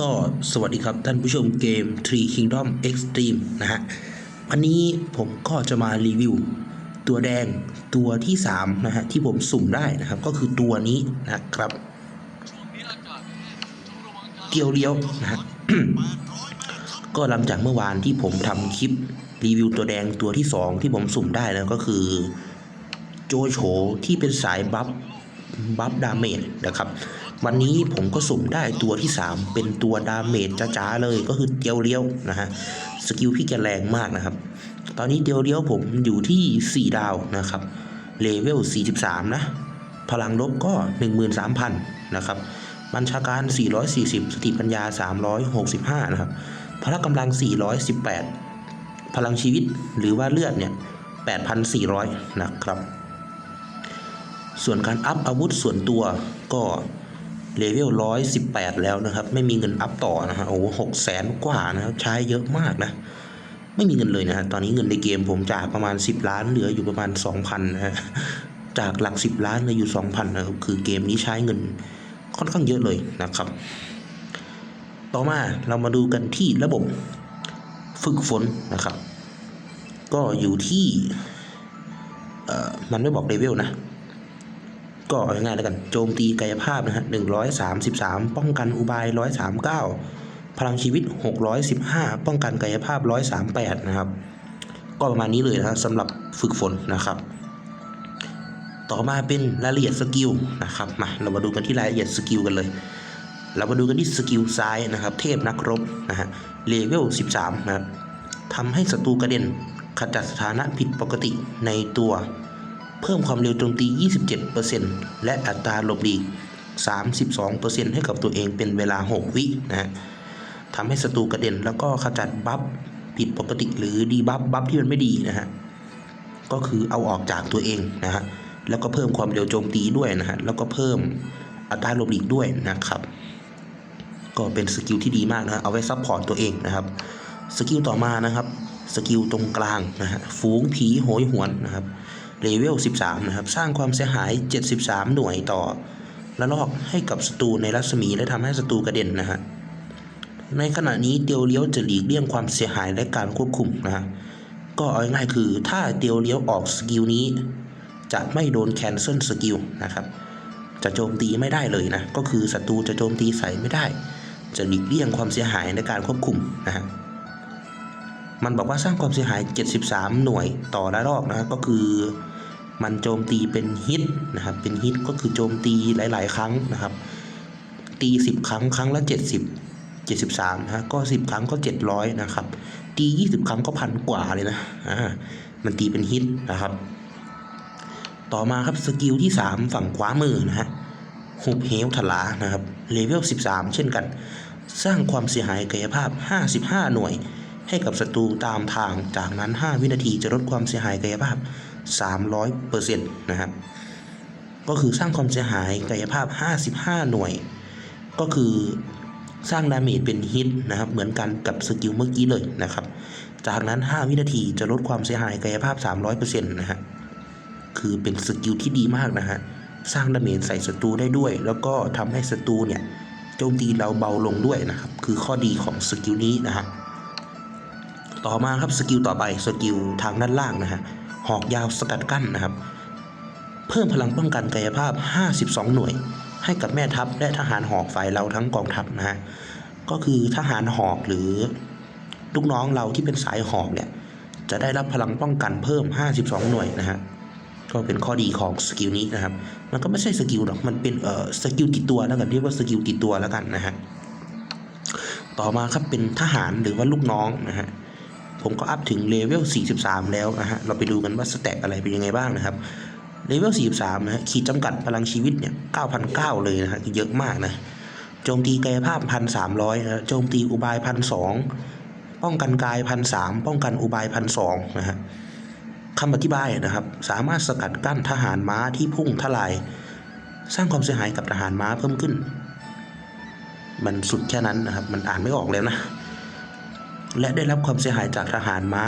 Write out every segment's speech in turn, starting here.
ก็สวัสดีครับท่านผู้ชมเกม Tree Kingdom Extreme นะฮะ วันนี้ผมก็จะมารีวิว ตัวแดงตัวที่3นะฮะที่ผมสุ่มได้นะครับ ก็คือตัวนี้นะครับ เกียวเลี้ยวนะฮะก็หลังจากเมื่อวานที่ผมทำคลิปรีวิวตัวแดงตัวที่ 2 ที่ผมสุ่มได้แล้วก็คือ โจโฉที่เป็นสายบัฟบัฟดาเมจนะครับ วันนี้ผมก็สุ่มได้ตัวที่ 3 เป็นตัวดาเมจจ้าๆเลยก็คือเตียวเลี้ยวนะฮะสกิลพี่แกแรงมากนะครับ ตอนนี้เตียวเลี้ยวผมอยู่ที่ 4 ดาวนะครับเลเวล 43 นะ พลังลบก็ 13,000 นะครับ บัญชาการ 440 สติปัญญา 365 นะครับ พละกำลัง 418 พลังชีวิตหรือว่าเลือดเนี่ย 8,400 นะครับ ส่วนการอัพอาวุธส่วนตัวก็ เลเวล118แล้วนะครับ ไม่มีเงินอัพต่อนะฮะโอ้หกแสนกว่านะครับใช้เยอะมากนะ ไม่มีเงินเลยนะฮะตอนนี้เงินในเกมผมจากประมาณ10ล้านเหลืออยู่ประมาณ2,000นะฮะจากหลัก10ล้านเหลืออยู่2,000นนะครับคือเกมนี้ใช้เงินค่อนข้างเยอะเลยนะครับ ต่อมาเรามาดูกันที่ระบบฝึกฝนนะครับ ก็อยู่ที่มันไม่บอกเลเวลนะ ก็เอาง่ายๆแล้วกันโจมตีกายภาพนะฮะหนึ่งร้อยสามสิบสามป้องกันอุบายร้อยสามเก้าพลังชีวิตหกร้อยสิบห้าป้องกันกายภาพร้อยสามแปดนะครับ ก็ประมาณนี้เลยนะครับสำหรับฝึกฝนนะครับ ต่อมาเป็นรายละเอียดสกิลนะครับมาเรามาดูกันที่รายละเอียดสกิลกันเลย เรามาดูกันที่สกิลซ้ายนะครับ เทพนักรบนะฮะเลเวล 13 นะครับทำให้ศัตรูกระเด็นขจัดสถานะผิดปกติในตัว เพิ่มความเร็วโจมตี 27%และอัตราหลบหลีก 32%ให้กับตัวเองเป็นเวลา 6 วินะฮะทำให้ศัตรูกระเด็นแล้วก็ขจัดบัฟผิดปกติหรือดีบัฟบัฟที่มันไม่ดีนะฮะก็คือเอาออกจากตัวเองนะฮะแล้วก็เพิ่มความเร็วโจมตีด้วยนะฮะแล้วก็เพิ่มอัตราหลบหลีกด้วยนะครับ ก็เป็นสกิลที่ดีมากนะฮะเอาไว้ซับพอร์ตตัวเองนะครับสกิลต่อมานะครับสกิลตรงกลางนะฮะฝูงผีโหยหวนนะครับ เลเวล 13 นะครับ สร้างความเสียหาย 73 หน่วยต่อละลอกให้กับศัตรูในรัศมีและทำให้ศัตรูกระเด็นนะฮะในขณะนี้เตียวเลี้ยวจะหลีกเลี่ยงความเสียหายและการควบคุมนะฮะก็เอาง่ายคือถ้าเตียวเลี้ยวออกสกิลนี้ จะไม่โดนแคนเซิลสกิลนะครับจะโจมตีไม่ได้เลยนะ ก็คือศัตรูจะโจมตีใส่ไม่ได้ จะหลีกเลี่ยงความเสียหายในการควบคุมนะฮะมันบอกว่าสร้างความเสียหาย 73 หน่วยต่อละรอบนะก็คือ มันโจมตีเป็นฮิตนะครับเป็นฮิตก็คือโจมตีหลาย ๆ ครั้งนะครับ ตี 10 ครั้งครั้งละ 70 73นะฮะก็ 10 ครั้งก็ 700 นะครับตี 20 ครั้งก็พันกว่าเลยนะอ่ามันตีเป็นฮิตนะครับ ต่อมาครับสกิลที่ 3 ฝั่งขวามือนะฮะหุบเหวถลานะครับเลเวล 13 เช่นกัน สร้างความเสียหายกายภาพ 55 หน่วย ให้กับศัตรูตามทางจากนั้น 5 วินาทีจะลดความเสียหายกายภาพ 300%นะครับ ก็คือสร้างความเสียหายกายภาพ 55 หน่วย ก็คือสร้างดาเมจเป็นฮิตนะครับ เหมือนกันกับสกิลเมื่อกี้เลยนะครับ จากนั้น 5 วินาทีจะลดความเสียหายกายภาพ 300%นะฮะ คือเป็นสกิลที่ดีมากนะฮะ สร้างดาเมจใส่ศัตรูได้ด้วย แล้วก็ทำให้ศัตรูเนี่ยโจมตีเราเบาลงด้วยนะครับ คือข้อดีของสกิลนี้นะฮะ ต่อมาครับสกิลต่อไปสกิลทางด้านล่างนะฮะ หอกยาวสกัดกั้นนะครับ เพิ่มพลังป้องกันกายภาพ 52 หน่วย ให้กับแม่ทัพและทหารหอกฝ่ายเราทั้งกองทัพนะฮะก็คือทหารหอกหรือลูกน้องเราที่เป็นสายหอกเนี่ยจะได้รับพลังป้องกันเพิ่ม 52 หน่วยนะฮะก็เป็นข้อดีของสกิลนี้นะครับ มันก็ไม่ใช่สกิลหรอก มันเป็นเอ่อสกิลติดตัวแล้วกันเรียกว่าสกิลติดตัวแล้วกันนะฮะ ต่อมาครับเป็นทหารหรือว่าลูกน้องนะฮะ ผมก็อัพถึงเลเวล 43 แล้วนะฮะ เราไปดูกันว่าสแต็กอะไรเป็นยังไงบ้างนะครับเลเวล 43 นะฮะ ขีดจำกัดพลังชีวิตเนี่ย9,900เลยนะฮะ เยอะมากนะ โจมตีกายภาพ 1,300นะโจมตีอุบาย 1,200 ป้องกันกาย 1,300 ป้องกันอุบาย 1,200 นะฮะคำอธิบายนะครับ สามารถสกัดกั้นทหารม้าที่พุ่งทลาย สร้างความเสียหายกับทหารม้าเพิ่มขึ้น มันสุดแค่นั้นนะครับ มันอ่านไม่ออกแล้วนะ และได้รับความเสียหายจากทหารม้า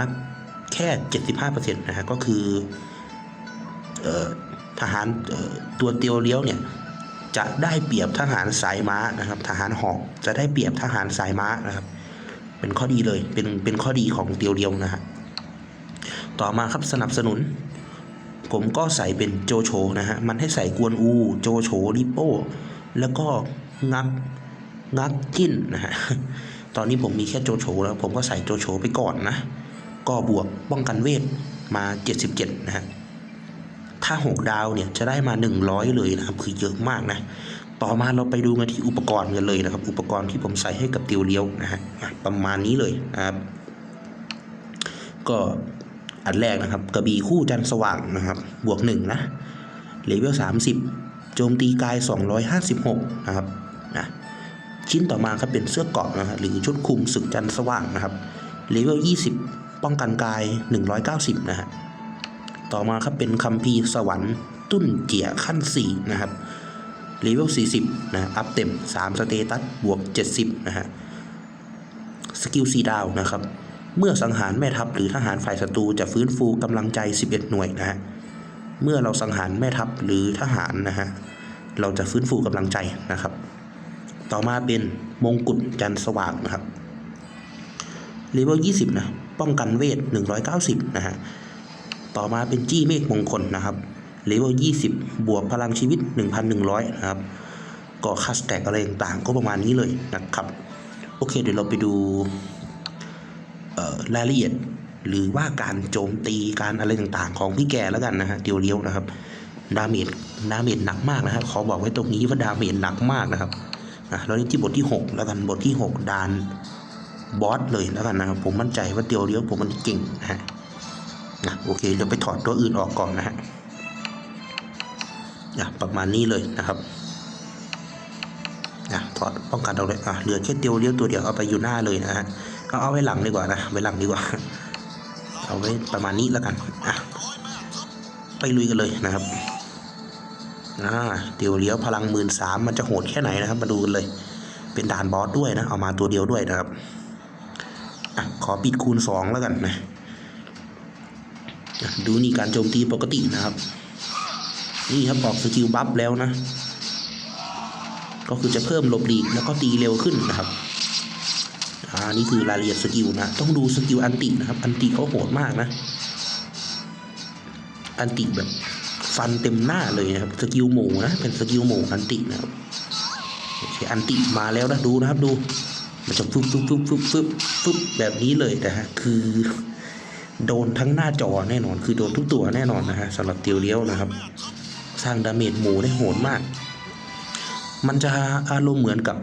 แค่ 75%นะฮะก็คืออทหารตัวเตียวเลี้ยวเนี่ยจะได้เปรียบทหารสายม้านะครับ ทหารหอกจะได้เปรียบทหารสายม้านะครับ เป็นข้อดีเลยเป็นเป็นข้อดีของเตียวเดียวนะฮะต่อมาครับสนับสนุน ผมก็ใส่เป็นโจโฉนะฮะมันให้ใส่กวนอู โจโฉริโป้ แล้วก็งักงักจิ้นนะฮะ ตอนนี้ผมมีแค่โจโฉแล้วผมก็ใส่โจโฉไปก่อนนะ ก็บวกป้องกันเวทมา 77 นะฮะ ถ้า 6 ดาวเนี่ยจะได้มา 100 เลยนะครับ คือเยอะมากนะ ต่อมาเราไปดูกันที่อุปกรณ์กันเลยนะครับ อุปกรณ์ที่ผมใส่ให้กับเตียวเลี้ยวนะฮะ ประมาณนี้เลยนะครับ ก็อันแรกนะครับ กระบี่คู่จันสว่างนะครับ บวกหนึ่งนะเลเวล30 โจมตีกาย 256 นะครับ นะ ชิ้นต่อมาครับเป็นเสื้อเกาะนะฮะหรือชุดคลุมศึกจันทร์สว่างนะครับเลเวล 20 ป้องกันกาย 190 นะฮะต่อมาครับเป็นคัมภีร์สวรรค์ตุ้นเจียขั้น 4 นะครับเลเวล 40 นะอัพเต็ม 3 สเตตัสบวก 70 นะฮะสกิล4ดาวนะครับ เมื่อสังหารแม่ทัพหรือทหารฝ่ายศัตรูจะฟื้นฟูกำลังใจ 11 หน่วยนะฮะเมื่อเราสังหารแม่ทัพหรือทหารนะฮะเราจะฟื้นฟูกำลังใจนะครับ ต่อมาเป็นมงกุฎจันสว่างนะครับเลเวล20 นะ ป้องกันเวท 190 นะฮะ ต่อมาเป็นจี้เมฆมงคลนะครับเลเวล20 บวกพลังชีวิต 1,100 นะครับ ก็คัสแตกอะไรต่างๆ ก็ประมาณนี้เลยนะครับ โอเค เดี๋ยวเราไปดูรายละเอียดหรือว่าการโจมตีการอะไรต่างๆ ของพี่แกแล้วกันนะฮะเดียวเลี้ยวนะครับ ดาเมจดาเมจหนักมากนะฮะขอบอกไว้ตรงนี้ว่าดาเมจหนักมากนะครับ อะแล้วนี่ที่บทที่ 6 แล้วกันบทที่ 6ดานบอสเลยแล้วกันนะครับผมมั่นใจว่าเดียวเลี้ยวผมมันเก่งนะฮะนะโอเคเดี๋ยวไปถอดตัวอื่นออกก่อนนะฮะอะประมาณนี้เลยนะครับอะถอดป้องกันเอาเลยอะเหลือแค่เดียวเลี้ยวตัวเดียวเอาไปอยู่หน้าเลยนะฮะเอาเอาไว้หลังดีกว่านะไว้หลังดีกว่า เอาไว้ประมาณนี้แล้วกันอะไปลุยกันเลยนะครับ อ่าเดี๋ยวเลี้ยวพลังหมื่นสามมันจะโหดแค่ไหนนะครับ มาดูกันเลย เป็นด่านบอสด้วยนะเอามาตัวเดียวด้วยนะครับอะขอปิดคูณสองแล้วกันนะอะดูนี่การโจมตีปกตินะครับ นี่ครับออกสกิลบัฟแล้วนะ ก็คือจะเพิ่มหลบหลีกแล้วก็ตีเร็วขึ้นนะครับอ่านี่คือรายละเอียดสกิลนะต้องดูสกิลอันตินะครับ อันติเขาโหดมากนะ อันติแบบ ฟันเต็มหน้าเลยนะครับสกิลหมูนะเป็นสกิลหมูอันตินะครับโอเคอันติมาแล้วนะดูนะครับดู มันจะฟึบฟึบฟึบฟึบฟึบฟึบแบบนี้เลยนะฮะคือโดนทั้งหน้าจอแน่นอน คือโดนทุกตัวแน่นอนนะฮะสำหรับเตียวเลี้ยวนะครับ สร้างดาเมจหมูได้โหดมาก มันจะอารมณ์เหมือนกับ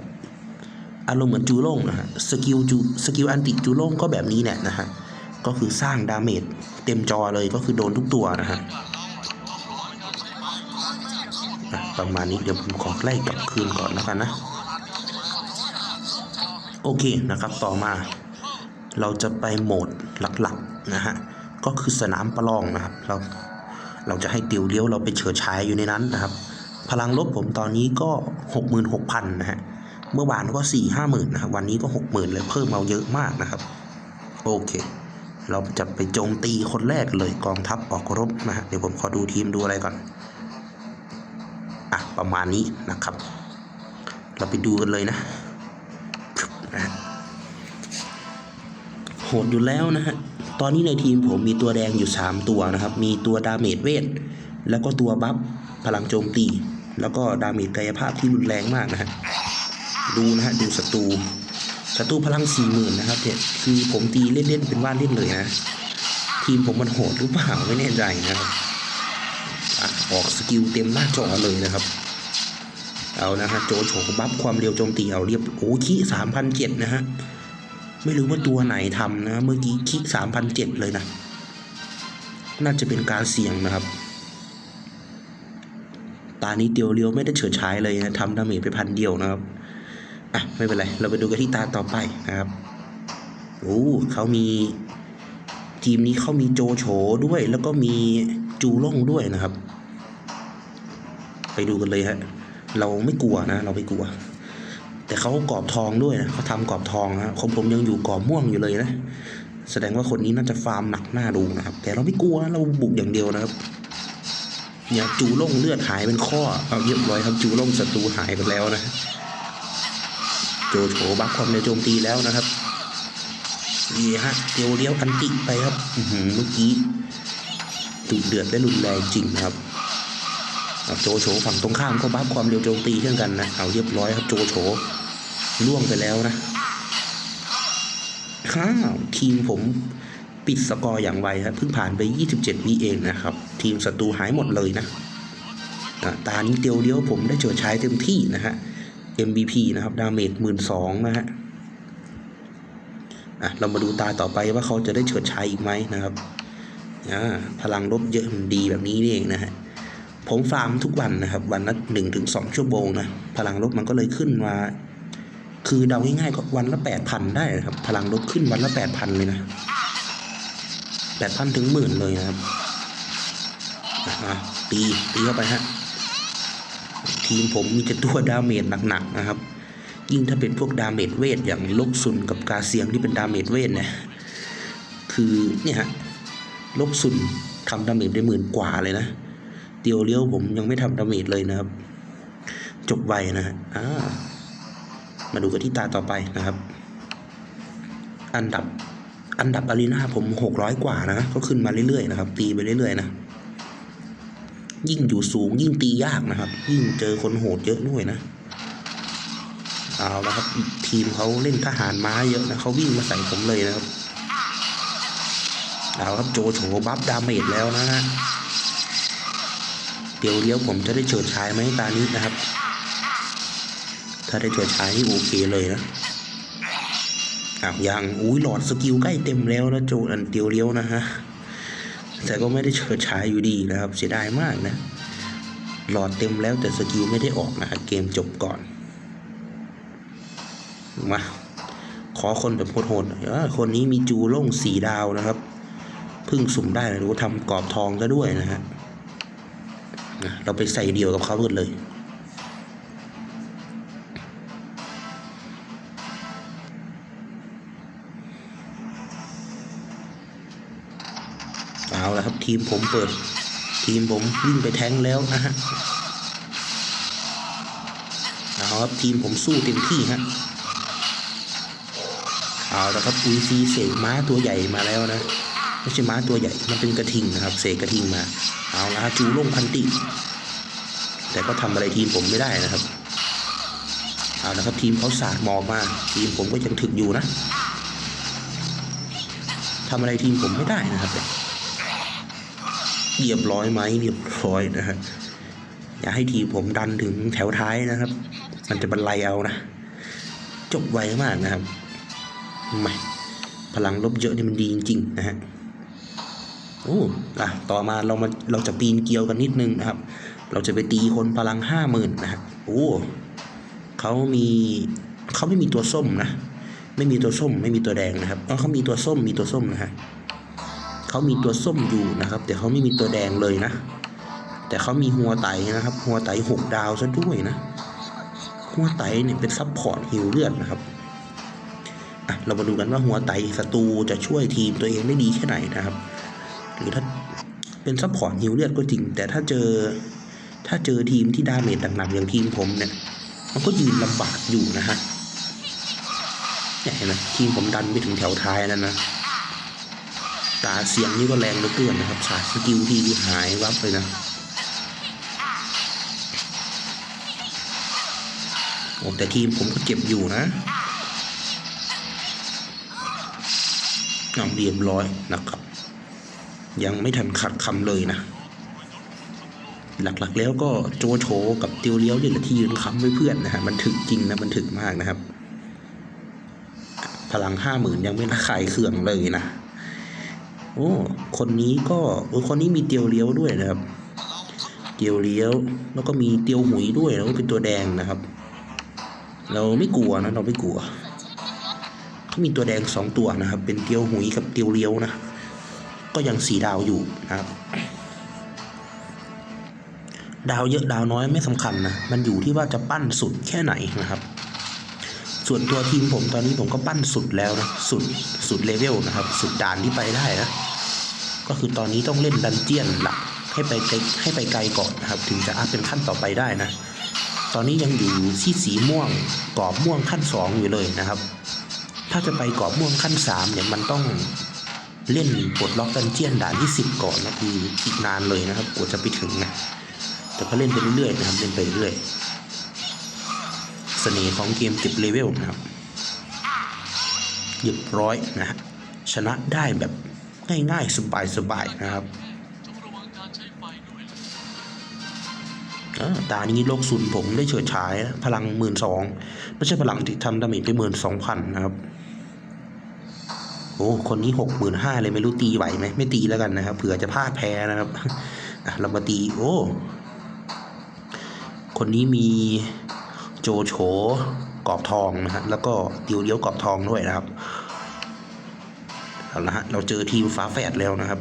อารมณ์เหมือนจูโล่งนะฮะสกิลจูสกิลอันติจูโล่งก็แบบนี้แหละนะฮะก็คือสร้างดาเมจเต็มจอเลยก็คือโดนทุกตัวนะฮะอะ ประมาณนี้เดี๋ยวผมขอไล่กลับคืนก่อนแล้วกันนะ โอเคนะครับต่อมา เราจะไปโหมดหลักๆนะฮะก็คือสนามประลองนะครับเราเราจะให้ติวเลี้ยวเราไปเฉิดฉายอยู่ในนั้นนะครับ พลังลบผมตอนนี้ก็หกหมื่นหกพันนะฮะเมื่อวานก็สี่ห้าหมื่นนะครับวันนี้ก็หกหมื่นเลยเพิ่มเอาเยอะมากนะครับ โอเค เราจะไปโจมตีคนแรกเลยกองทัพออกรบนะฮะเดี๋ยวผมขอดูทีมดูอะไรก่อน อะประมาณนี้นะครับ เราไปดูกันเลยนะนะโหดอยู่แล้วนะฮะ ตอนนี้ในทีมผมมีตัวแดงอยู่ 3 ตัวนะครับ มีตัวดาเมจเวท แล้วก็ตัวบัฟพลังโจมตี แล้วก็ดาเมจกายภาพที่รุนแรงมากนะฮะ ดูนะฮะ ดูศัตรู ศัตรูพลังสี่หมื่นนะครับเนี่ยคือผมตีเล่นๆเป็นว่าเล่นเลยนะ ทีมผมมันโหดหรือเปล่าไม่แน่ใจนะครับ อะออกสกิลเต็มหน้าจอเลยนะครับ เอานะฮะโจโฉบัฟความเร็วโจมตีเอาเรียบโอ้คิสามพันเจ็ดนะฮะไม่รู้ว่าตัวไหนทำนะเมื่อกี้คิสามพันเจ็ดเลยนะ น่าจะเป็นการเสี่ยงนะครับ ตานี้เดียวเรียวไม่ได้เฉิดฉายเลยนะทำดาเมจไปพันเดียวนะครับอะไม่เป็นไร เราไปดูกันที่ตาต่อไปนะครับโอ้เขามีทีมนี้เขามีโจโฉด้วย แล้วก็มีจูล่งด้วยนะครับ ไปดูกันเลยฮะ เราไม่กลัวนะ เราไม่กลัว แต่เขากรอบทองด้วยนะเขาทำกรอบทองนะของผมยังอยู่กรอบม่วงอยู่เลยนะ แสดงว่าคนนี้น่าจะฟาร์มหนักหน้าดูนะครับ แต่เราไม่กลัวเราบุกอย่างเดียวนะครับเนี่ยจูล่งเลือดหายเป็นข้อ เอาเรียบร้อยครับจูล่งศัตรูหายไปแล้วนะ โจโฉบักความเร็วโจมตีแล้วนะครับนี่ฮะเดียวเลี้ยวอันติไปครับเมื่อกี้ดุเดือดและรุนแรงจริงครับ เอาโจโฉฝั่งตรงข้ามก็บัฟความเร็วโจมตีเช่นกันนะเอาเรียบร้อยครับโจโฉล่วงไปแล้วนะข้าวทีมผมปิดสกอร์อย่างไวครับเพิ่งผ่านไป 27วิเองนะครับ ทีมศัตรูหายหมดเลยนะตานี้เดียวเดียวผมได้เฉิดฉายเต็มที่นะฮะ MVP นะครับดาเมจหมื่นสองนะฮะอะเรามาดูตาต่อไปว่าเขาจะได้เฉิดฉายอีกไหมนะครับอ่าพลังลบเยอะมันดีแบบนี้นี่เองนะฮะ ผมฟาร์มทุกวันนะครับ วันละหนึ่งถึงสองชั่วโมงนะพลังลบมันก็เลยขึ้นมา คือเดาง่ายๆก็วันละแปดพันได้นะครับ พลังลบขึ้นวันละแปดพันเลยนะแปดพันถึงหมื่นเลยนะครับอะตีตีเข้าไปฮะทีมผมมีแต่ตัวดาเมจหนักๆนะครับ ยิ่งถ้าเป็นพวกดาเมจเวทอย่างลกซุนกับกาเซียงที่เป็นดาเมจเวทเนี่ยคือเนี่ยฮะลกซุนทำดาเมจได้หมื่นกว่าเลยนะ เดียวเลี้ยวผมยังไม่ทำดาเมจเลยนะครับ จบไวนะฮะมาดูกันที่ตาต่อไปนะครับ อันดับอันดับอารีนาผมหกร้อยกว่านะ ก็ขึ้นมาเรื่อยๆนะครับ ตีไปเรื่อยๆนะ ยิ่งอยู่สูงยิ่งตียากนะครับ ยิ่งเจอคนโหดเยอะด้วยนะ เอาละครับ ทีมเขาเล่นทหารม้าเยอะนะเขาวิ่งมาใส่ผมเลยนะครับ เอาครับโจโฉบัฟดาเมจแล้วนะฮะ เดี๋ยวเลี้ยวผมจะได้เฉิดฉายไหมตานี้นะครับ ถ้าได้เฉิดฉายนี่โอเคเลยนะอ้าวยังอุ้ยหลอดสกิลใกล้เต็มแล้วนะโจอันเดียวเลี้ยวนะฮะแต่ก็ไม่ได้เฉิดฉายอยู่ดีนะครับ เสียดายมากนะหลอดเต็มแล้วแต่สกิลไม่ได้ออกนะเกมจบก่อนมาขอคนแบบโหดๆหน่อยเออคนนี้มีจูโล่งสีดาวนะครับพิ่งสุ่มได้นะรู้ทำกรอบทองก็ด้วยนะฮะ เราไปใส่เดียวกับเขากันเลย เอาละครับทีมผมเปิด ทีมผมวิ่งไปแทงแล้วนะฮะเอาครับทีมผมสู้เต็มที่ฮะเอาละครับอุยซีเสกม้าตัวใหญ่มาแล้วนะ ไม่ใช่ม้าตัวใหญ่ มันเป็นกระทิงนะครับเสกกระทิงมา เอาละจูลงพันติ แต่ก็ทำอะไรทีมผมไม่ได้นะครับ เอาละครับทีมเขาสาดหมอกมา ทีมผมก็ยังถึกอยู่นะทำอะไรทีมผมไม่ได้นะครับเรียบร้อยไหมเรียบร้อยนะฮะอย่าให้ทีมผมดันถึงแถวท้ายนะครับ มันจะบรรลัยเอานะ จบไวมากนะครับไม่พลังลบเยอะนี่มันดีจริงๆนะฮะ โอ้อะต่อมาเรามาเราจะปีนเกลียวกันนิดนึงนะครับ เราจะไปตีคนพลังห้าหมื่นนะครับโอ้เขามีเขาไม่มีตัวส้มนะ ไม่มีตัวส้ม ไม่มีตัวแดงนะครับเออเขามีตัวส้มมีตัวส้มนะฮะเขามีตัวส้มอยู่นะครับ แต่เขาไม่มีตัวแดงเลยนะ แต่เขามีหัวไตนะครับ หัวไตหกดาวซะด้วยนะหัวไตเนี่ยเป็นซับพอร์ตฮิวเลือดนะครับอะเรามาดูกันว่าหัวไตศัตรูจะช่วยทีมตัวเองได้ดีแค่ไหนนะครับ หรือถ้าเป็นซับพอร์ตฮิวเลือดก็จริง แต่ถ้าเจอถ้าเจอทีมที่ดาเมจหนักๆอย่างทีมผมเนี่ย มันก็ยืนลำบากอยู่นะฮะเนี่ยเห็นไหมทีมผมดันไปถึงแถวท้ายแล้วนะตาเสียงนี่ก็แรงเหลือเกินนะครับสาดสกิลทีที่หายวับเลยนะ โอ้แต่ทีมผมก็เจ็บอยู่นะนำเรียบร้อยนะครับ ยังไม่ทันขัดคำเลยนะ หลักๆแล้วก็โจโฉกับเตียวเลี้ยวนี่แหละที่ยืนค้ำไว้เพื่อนนะฮะมันถึกจริงนะมันถึกมากนะครับ พลังห้าหมื่นยังไม่ระคายเคืองเลยนะโอ้คนนี้ก็โอ้คนนี้มีเตียวเลี้ยวด้วยนะครับ เตียวเลี้ยว แล้วก็มีเตียวหุยด้วยแล้วก็เป็นตัวแดงนะครับ เราไม่กลัวนะเราไม่กลัวเขามีตัวแดงสองตัวนะครับ เป็นเตียวหุยกับเตียวเลี้ยวนะ ก็ยังสีดาวอยู่นะครับ ดาวเยอะดาวน้อยไม่สำคัญนะ มันอยู่ที่ว่าจะปั้นสุดแค่ไหนนะครับ ส่วนตัวทีมผมตอนนี้ผมก็ปั้นสุดแล้วนะ สุดสุดเลเวลนะครับ สุดด่านที่ไปได้นะ ก็คือตอนนี้ต้องเล่นดันเจียนหลักให้ไปไกลให้ไปไกลก่อนนะครับ ถึงจะอัพเป็นขั้นต่อไปได้นะ ตอนนี้ยังอยู่ที่สีม่วงกรอบม่วงขั้นสองอยู่เลยนะครับ ถ้าจะไปกรอบม่วงขั้นสามเนี่ยมันต้อง เล่นปลดล็อกดันเจียนด่านที่สิบก่อนนะคืออีกนานเลยนะครับกว่าจะไปถึงนะแต่ก็เล่นไปเรื่อยๆนะครับเล่นไปเรื่อยเสน่ห์ของเกมเก็บเลเวลนะครับเรียบร้อยนะฮะชนะได้แบบง่ายๆสบายๆนะครับจงระวังการใช้ไฟด้วยล่ะอ่าตานี้โลกซุนผมได้เฉิดฉาย พลังหมื่นสองไม่ใช่พลังที่ทำดาเมจไปหมื่นสองพันนะครับ โอ้คนนี้หกหมื่นห้าเลยไม่รู้ตีไหวไหมไม่ตีแล้วกันนะครับเผื่อจะพลาดแพ้นะครับเรามาตีโอ้คนนี้มีโจโฉกรอบทองนะฮะแล้วก็เดียวเดียวกรอบทองด้วยนะครับเอาละฮะเราเจอทีมฝาแฝดแล้วนะครับ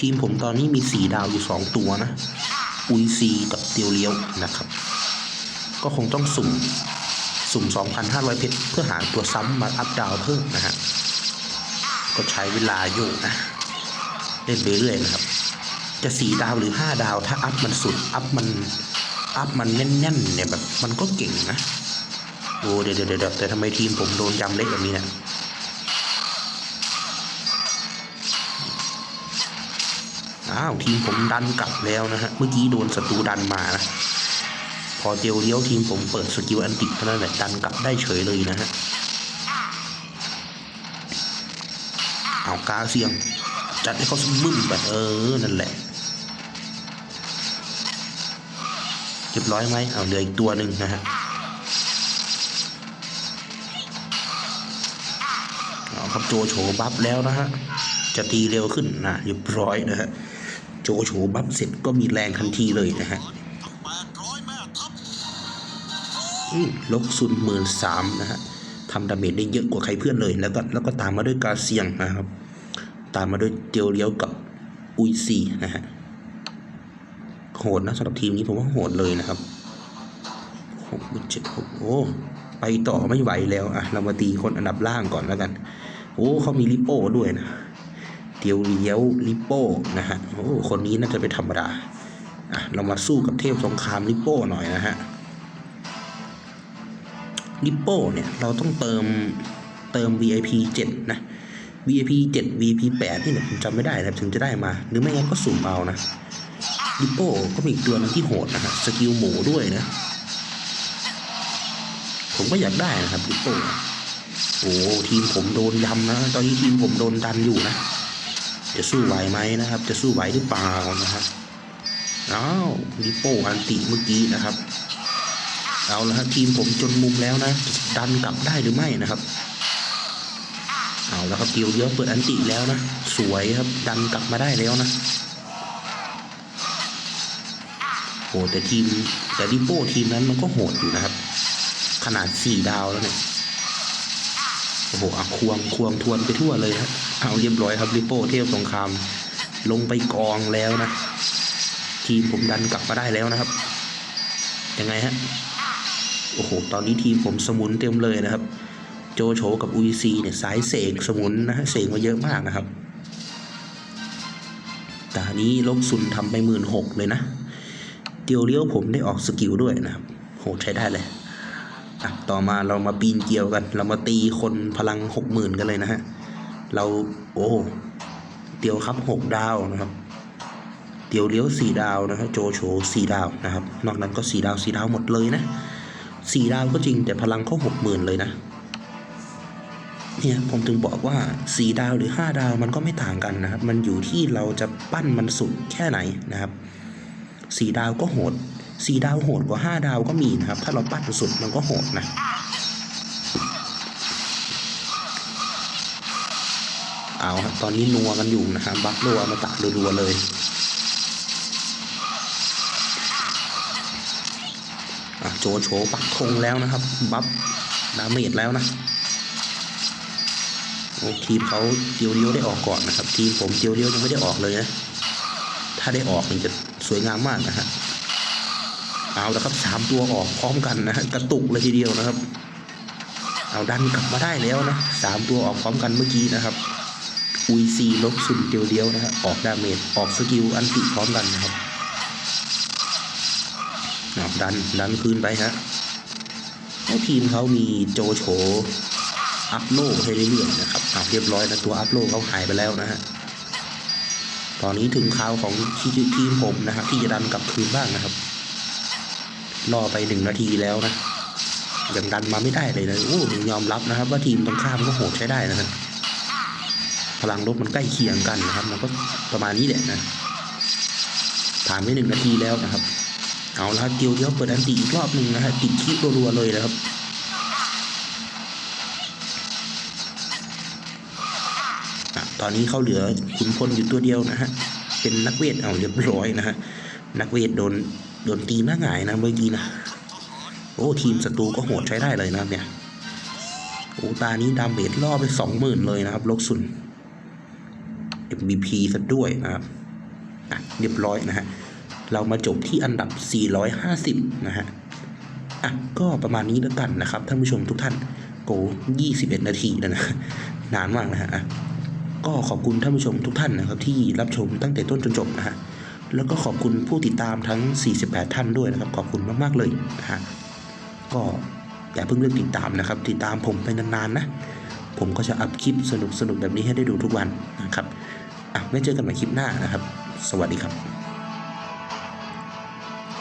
ทีมผมตอนนี้มีสีดาวอยู่สองตัวนะ อุยซีกับเตียวเลี้ยวนะครับ ก็คงต้องสุ่มสุ่ม 2,500 เพชรเพื่อหาตัวซ้ำมาอัพดาวเพิ่มนะฮะ ก็ใช้เวลาอยู่นะ เล่นไปเรื่อยๆนะครับ จะสีดาวหรือ5ดาว ถ้าอัพมันสุด อัพมัน อัพมันแน่นๆเนี่ยแบบ มันก็เก่งนะ โอ้เดี๋ยวเดี๋ยวเดี๋ยวแต่ทำไมทีมผมโดนยำเล็กแบบนี้เนะ อ้าวทีมผมดันกลับแล้วนะฮะ เมื่อกี้โดนศัตรูดันมานะ พอเจียวเลี้ยวทีมผมเปิดสกิลอันติเท่านั้นแหละดันกลับได้เฉยเลยนะฮะ เอากาเสียง จัดให้เขาสมึมแบบเออ นั่นแหละเรียบร้อยไหมเอาเหลืออีกตัวหนึ่งนะฮะเอาครับโจโฉบัฟแล้วนะฮะ จะตีเร็วขึ้นนะเรียบร้อยนะฮะ จโฉบัฟเสร็จก็มีแรงทันทีเลยนะฮะกับแปดร้อยแม่ทัพอืมลกซุนหมื่นสามนะฮะทำดาเมจได้เยอะกว่าใครเพื่อนเลย แล้วก็แล้วก็ตามมาด้วยกาเซียงนะครับ ตามมาด้วยเตียวเลี้ยวกับอุยซีนะฮะโหดนะสำหรับทีมนี้ผมว่าโหดเลยนะครับหกเจ็ดหกโอ้ไปต่อไม่ไหวแล้วอะเรามาตีคนอันดับล่างก่อนแล้วกัน โอ้เขามีลิโป้ด้วยนะ เตียวเลี้ยวลิโป้นะฮะโอ้คนนี้น่าจะเป็นธรรมดาอะเรามาสู้กับเทพสงครามลิโป้หน่อยนะฮะลิปโป้เนี่ยเราต้องเติมเติม VIP 7 นะ VIP 7 VIP 8ที่เนี่ยผมจำไม่ได้นะถึงจะได้มา หรือไม่งั้นก็สุ่มเอานะลิปโป้ก็มีตัวนึงที่โหดนะฮะสกิลหมูด้วยนะ ผมก็อยากได้นะครับลิปโป้โอ้ทีมผมโดนยำนะ ตอนนี้ทีมผมโดนดันอยู่นะ จะสู้ไหวไหมนะครับ จะสู้ไหวหรือเปล่านะครับอ้าวลิปโป้อันติเมื่อกี้นะครับ เอาละฮะทีมผมจนมุมแล้วนะดันกลับได้หรือไม่นะครับ เอาแล้วครับเดียวเดียวเปิดอันติแล้วนะ สวยครับดันกลับมาได้แล้วนะโหแต่ทีมแต่ริโป้ทีมนั้นมันก็โหดอยู่นะครับ ขนาดสี่ดาวแล้วเนี่ยโอ้โหอะควงควงทวนไปทั่วเลยนะ เอาเรียบร้อยครับริโป้เทพสงคราม ลงไปกองแล้วนะ ทีมผมดันกลับมาได้แล้วนะครับ ยังไงฮะ โอ้โห ตอนนี้ทีมผมสมุนเต็มเลยนะครับ โจโฉกับอุยซีเนี่ยสายเสกสมุนนะฮะเสกมาเยอะมากนะครับตานี้ลบซุนทำไปหมื่นหกเลยนะเตียวเลี้ยวผมได้ออกสกิลด้วยนะครับ โหใช้ได้เลยอะต่อมาเรามาปีนเกลียวกัน เรามาตีคนพลังหกหมื่นกันเลยนะฮะ เราโอ้เตียวครับหกดาวนะครับ เตียวเลี้ยวสี่ดาวนะครับโจโฉสี่ดาวนะครับ นอกนั้นก็สี่ดาวสี่ดาวหมดเลยนะสี่ดาวก็จริงแต่พลังเขาหกหมื่นเลยนะเนี่ยผมถึงบอกว่าสี่ดาวหรือห้าดาวมันก็ไม่ต่างกันนะครับ มันอยู่ที่เราจะปั้นมันสุดแค่ไหนนะครับสี่ดาวก็โหดสี่ดาวโหดกว่าห้าดาวก็มีนะครับ ถ้าเราปั้นสุดมันก็โหดนะ ครับตอนนี้นัวกันอยู่นะครับบัฟรัวมาตะรัวๆเลยอโจโฉปักธงแล้วนะครับ บัฟดาเมจแล้วนะโอ้ทีมเขาเดียวเดียวได้ออกก่อนนะครับ ทีมผมเดียวเดียวยังไม่ได้ออกเลยนะถ้าได้ออกมันจะสวยงามมากนะฮะเอาแล้วครับสามตัวออกพร้อมกันนะฮะกระตุกเลยทีเดียวนะครับ เอาดันกลับมาได้แล้วนะสามตัวออกพร้อมกันเมื่อกี้นะครับ อุยซีลบสุนเดียวเดียวๆนะฮะออกดาเมจออกสกิลอันติพร้อมกันนะครับดันดันคืนไปฮะแล้วทีมเขามีโจโฉอัพโลให้เรื่อยๆนะครับเอาเรียบร้อยนะตัวอัพโลเขาหายไปแล้วนะฮะตอนนี้ถึงคราวของทีทีมผมนะครับ ที่จะดันกลับคืนบ้างนะครับรอไปหนึ่งนาทีแล้วนะยังดันมาไม่ได้เลยนะโอ้ยอมรับนะครับ ว่าทีมตรงข้ามก็โหดใช้ได้นะครับ พลังรบมันใกล้เคียงกันนะครับมันก็ประมาณนี้แหละนะผ่านไปหนึ่งนาทีแล้วนะครับ เอาละเดียวเดียวเปิดอันตีอีกรอบหนึ่งนะฮะติดคีบรัวๆเลยนะครับอะตอนนี้เขาเหลือขุนพลอยู่ตัวเดียวนะฮะเป็นนักเวทเอาเรียบร้อยนะฮะนักเวทโดนโดนตีหน้าหงายนะเมื่อกี้นะโอ้ทีมศัตรูก็โหดใช้ได้เลยนะเนี่ยโอ้ตานี้ดาเมจล่อไปสองหมื่นเลยนะครับลกสุน MVP ซะด้วยนะครับอะเรียบร้อยนะฮะเรามาจบที่อันดับ 450 นะฮะอะก็ประมาณนี้แล้วกันนะครับ ท่านผู้ชมทุกท่านโก21 นาทีแล้วนะนานมากนะฮะอะก็ขอบคุณท่านผู้ชมทุกท่านนะครับ ที่รับชมตั้งแต่ต้นจนจบนะฮะแล้วก็ขอบคุณผู้ติดตามทั้ง 48 ท่านด้วยนะครับ ขอบคุณมาก ๆ เลยนะฮะก็อย่าเพิ่งเลิกติดตามนะครับ ติดตามผมไปนานๆนะ ผมก็จะอัพคลิปสนุกๆแบบนี้ให้ได้ดูทุกวันนะครับ อะไว้เจอกันใหม่คลิปหน้านะครับ สวัสดีครับ